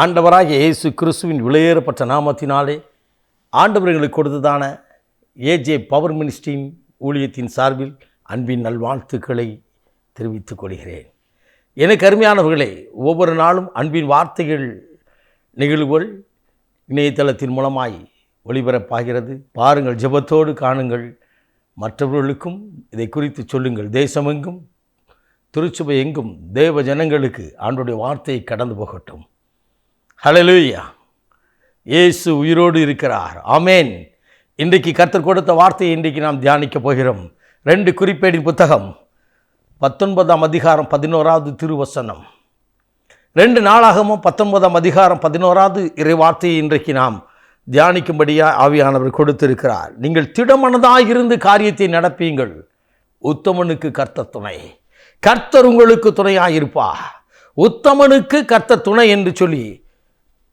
ஆண்டவராக இயேசு கிறிஸ்துவின் விலையேறப்பட்ட நாமத்தினாலே ஆண்டவர்களுக்கு கொடுத்ததான ஏஜே பவர் மினிஸ்ட்ரியின் ஊழியத்தின் சார்பில் அன்பின் நல்வாழ்த்துக்களை தெரிவித்துக் கொள்கிறேன். எனக்கு அருமையானவர்களே ஒவ்வொரு நாளும் அன்பின் வார்த்தைகள் நிகழ்வுகள் இணையதளத்தின் மூலமாய் ஒளிபரப்பாகிறது. பாருங்கள் ஜெபத்தோடு காணுங்கள். மற்றவர்களுக்கும் இதை குறித்து சொல்லுங்கள். தேசமெங்கும் திருச்சபை எங்கும் தேவ ஜனங்களுக்கு ஆண்டுடைய வார்த்தையை கடந்து போகட்டும். ஹலலூயா இயேசு உயிரோடு இருக்கிறார். ஆமென் இன்றைக்கு கர்த்தர் கொடுத்த வார்த்தையை இன்றைக்கு நாம் தியானிக்க போகிறோம். ரெண்டு குறிப்பேடி புத்தகம் பத்தொன்பதாம் அதிகாரம் பதினோராவது திருவசனம். ரெண்டு நாளாகமும் பத்தொன்பதாம் அதிகாரம் பதினோராவது இறை வார்த்தையை இன்றைக்கு நாம் தியானிக்கும்படியாக ஆவியானவர் கொடுத்திருக்கிறார். நீங்கள் திடமனதாக இருந்து காரியத்தை நடப்பீங்கள். உத்தமனுக்கு கர்த்தர் துணை. கர்த்தர் உங்களுக்கு துணையாக இருப்பா உத்தமனுக்கு கர்த்த துணை என்று சொல்லி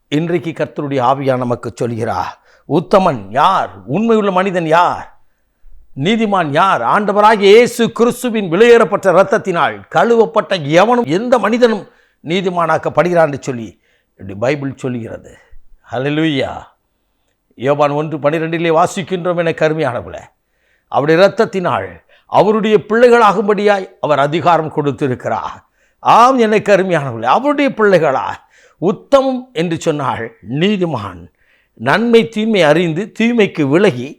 இன்றைக்கு கர்த்தருடைய ஆவியா நமக்கு சொல்கிறார் உத்தமன் யார்? உண்மையுள்ள மனிதன் யார்? நீதிமான் யார்? ஆண்டவராகிய இயேசு கிறிஸ்துவின் விலையேறப்பட்ட இரத்தத்தினால் கழுவப்பட்ட எவனும் எந்த மனிதனும் நீதிமானாக்கப்படுகிறான் என்று சொல்லி இப்படி பைபிள் சொல்கிறது. ஹலலூயா யோபான் ஒன்று பனிரெண்டிலே வாசிக்கின்றோம் என கருமையானவள அவருடைய இரத்தத்தினால் அவருடைய பிள்ளைகளாகும்படியாய் அவர் அதிகாரம் கொடுத்திருக்கிறார். ஆம் என அருமையானவர்களே அவருடைய பிள்ளைகளா உத்தமம் என்று சொன்னால் நீதிமான். நன்மை தீமை அறிந்து தீமைக்கு விலகி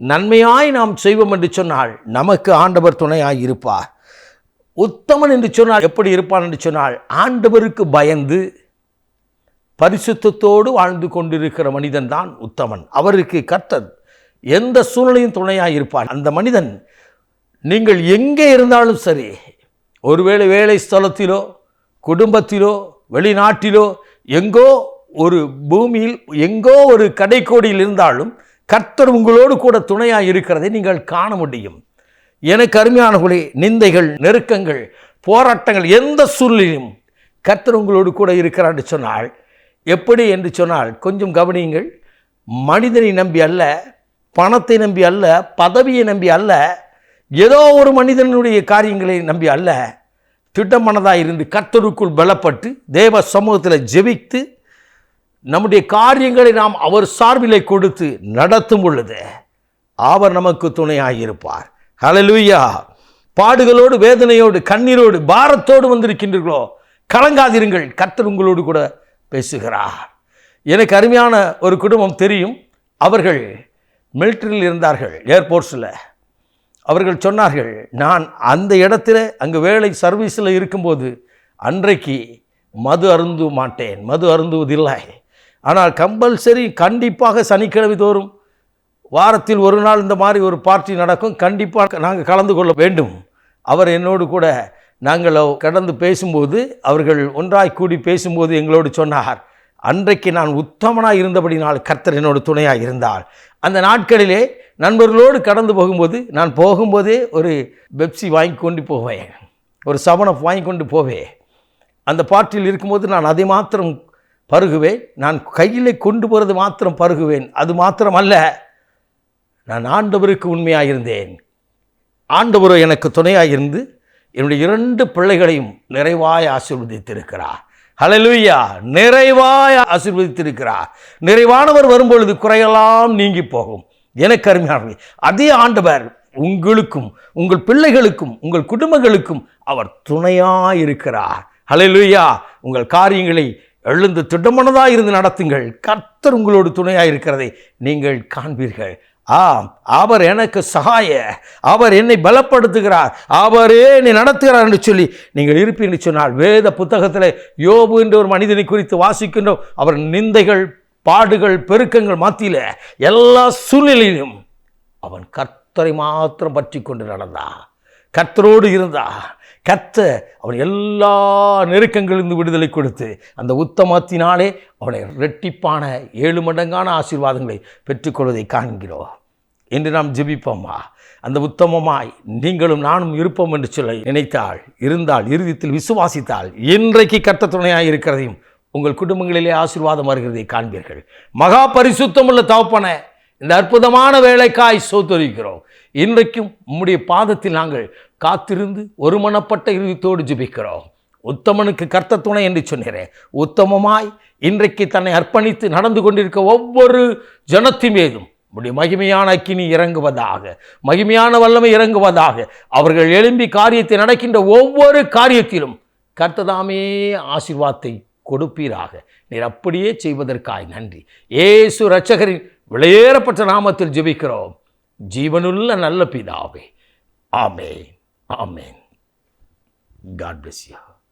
நன்மையாய் நாம் செய்வோம் என்று சொன்னால் நமக்கு ஆண்டவர் துணையாய் இருப்பார். உத்தமன் என்று சொன்னால் எப்படி இருப்பான் என்று சொன்னால் ஆண்டவருக்கு பயந்து பரிசுத்தத்தோடு வாழ்ந்து கொண்டிருக்கிற மனிதன் தான் உத்தமன். அவருக்கு கர்த்தர் எந்த சூழ்நிலையும் துணையாக இருப்பான் அந்த மனிதன் நீங்கள் எங்கே இருந்தாலும் சரி ஒருவேளை வேலை ஸ்தலத்திலோ குடும்பத்திலோ வெளிநாட்டிலோ எங்கோ ஒரு பூமியில் எங்கோ ஒரு கடைக்கோடியில் இருந்தாலும் கர்த்தர் உங்களோடு கூட துணையாக இருக்கிறதை நீங்கள் காண முடியும். எனக்கு அருமையானவர்களே நிந்தைகள் நெருக்கங்கள் போராட்டங்கள் எந்த சூழ்நிலையும் கர்த்தர் உங்களோடு கூட இருக்கிறார் என்று சொன்னால் எப்படி என்று சொன்னால் கொஞ்சம் கவனியுங்கள். மனிதனை நம்பி அல்ல பணத்தை நம்பி அல்ல பதவியை நம்பி அல்ல ஏதோ ஒரு மனிதனுடைய காரியங்களை நம்பி அல்ல திட்டமனதாக இருந்து கர்த்தருக்குள் பலப்பட்டு தேவ சமூகத்தில் ஜெபித்து நம்முடைய காரியங்களை நாம் அவர் சார்பிலே கொடுத்து நடத்தும் பொழுது அவர் நமக்கு துணையாக இருப்பார் ஹalleluya பாடுகளோடு வேதனையோடு கண்ணீரோடு பாரத்தோடு வந்திருக்கின்றீர்களோ கலங்காதிருங்கள். கர்த்தர் உங்களோடு கூட பேசுகிறார். எனக்கு அருமையான ஒரு குடும்பம் தெரியும். அவர்கள் மிலிட்டரியில் இருந்தார்கள் ஏர்போர்ட்ஸில். அவர்கள் சொன்னார்கள் நான் அந்த இடத்துல அங்கே வேலை சர்வீஸில் இருக்கும்போது அன்றைக்கு மது அருந்து மாட்டேன் மது அருந்துவதில்லை. ஆனால் கம்பல்சரி கண்டிப்பாக சனிக்கிழமை தோறும் வாரத்தில் ஒரு நாள் இந்த மாதிரி ஒரு பார்ட்டி நடக்கும். கண்டிப்பாக நாங்கள் கலந்து கொள்ள வேண்டும். அவர் என்னோடு கூட நாங்கள் கடந்து பேசும்போது அவர்கள் ஒன்றாய் கூடி பேசும்போது எங்களோடு சொன்னார். அன்றைக்கு நான் உத்தமனாக இருந்தபடினால் கர்த்தர் என்னோட துணையாக இருந்தார். அந்த நாட்களிலே நண்பர்களோடு கடந்து போகும்போது நான் போகும்போதே ஒரு பெப்சி வாங்கி கொண்டு போவேன். ஒரு சவனப் வாங்கி கொண்டு போவேன். அந்த பார்ட்டியில் இருக்கும்போது நான் அதை மாத்திரம் பருகுவேன். நான் கையிலே கொண்டு போகிறது மாத்திரம் பருகுவேன். அது மாத்திரம் அல்ல நான் ஆண்டவருக்கு உண்மையாக இருந்தேன் ஆண்டவர் எனக்கு துணையாக இருந்து என்னுடைய இரண்டு பிள்ளைகளையும் நிறைவாய் ஆசீர்வதித்திருக்கிறார். ஹலலுயா நிறைவாய் ஆசீர்வதித்திருக்கிறார். நிறைவானவர் வரும்பொழுது குறையெல்லாம் நீங்கி போகும். எனக்கு அருமையானவை அதே ஆண்டவர் உங்களுக்கும் உங்கள் பிள்ளைகளுக்கும் உங்கள் குடும்பங்களுக்கும் அவர் துணையாக இருக்கிறார். ஹalleluya. உங்கள் காரியங்களை எழுந்து திட்டமானதாக இருந்து நடத்துங்கள். கர்த்தர் உங்களோடு துணையாக இருக்கிறதை நீங்கள் காண்பீர்கள். ஆம் அவர் எனக்கு சகாய. அவர் என்னை பலப்படுத்துகிறார். அவரே என்னை நடத்துகிறார் என்று சொல்லி நீங்கள் இருப்பீர்கள் சொன்னால் வேத புத்தகத்தில் யோபு என்ற ஒரு மனிதனை குறித்து வாசிக்கின்றோம் அவர் நிந்தைகள் பாடுகள் பெருக்கங்கள் மத்தியில் எல்லா சூழ்நிலையிலும் அவன் கர்த்தரை மாத்திரம் பற்றி கொண்டு நடந்தான். கத்தரோடு இருந்தா கத்த அவன் எல்லா நெருக்கங்களிலிருந்து விடுதலை கொடுத்து அந்த உத்தமத்தினாலே அவனை ரெட்டிப்பான ஏழு மடங்கான ஆசீர்வாதங்களை பெற்றுக்கொள்வதை காண்கிறோம். என்று நாம் ஜெபிப்போம்மா அந்த உத்தமமாய் நீங்களும் நானும் இருப்போம் என்று சொல்ல நினைத்தால் இருந்தால் இறுதித்தில் விசுவாசித்தால் இன்றைக்கு கத்த துணையாக இருக்கிறதையும் உங்கள் குடும்பங்களிலே ஆசீர்வாதம் வருகிறதை காண்பீர்கள். மகா பரிசுத்தமுள்ள தவப்பன இந்த அற்புதமான வேலைக்காய் சோத்தரிக்கிறோம். இன்றைக்கும் உம்முடைய பாதத்தில் நாங்கள் காத்திருந்து ஒருமனப்பட்ட இறுதித்தோடு ஜிபிக்கிறோம். உத்தமனுக்கு கர்த்த துணை என்று சொன்னேன். உத்தமமாய் இன்றைக்கு தன்னை அர்ப்பணித்து நடந்து கொண்டிருக்க ஒவ்வொரு ஜனத்தின் மீதும் உடைய மகிமையான அக்கினி இறங்குவதாக மகிமையான வல்லமை இறங்குவதாக அவர்கள் எழும்பி காரியத்தை நடக்கின்ற ஒவ்வொரு காரியத்திலும் கர்த்ததாமே ஆசீர்வாதத்தை கொடுப்பீராக. நீர் அப்படியே செய்வதற்காய் நன்றி. ஏசு ரட்சகரின் விளையேறப்பட்ட நாமத்தில் ஜெபிக்கிறோம். ஜீவனுள்ள நல்ல பிதாவே. ஆமென். ஆமென். God bless you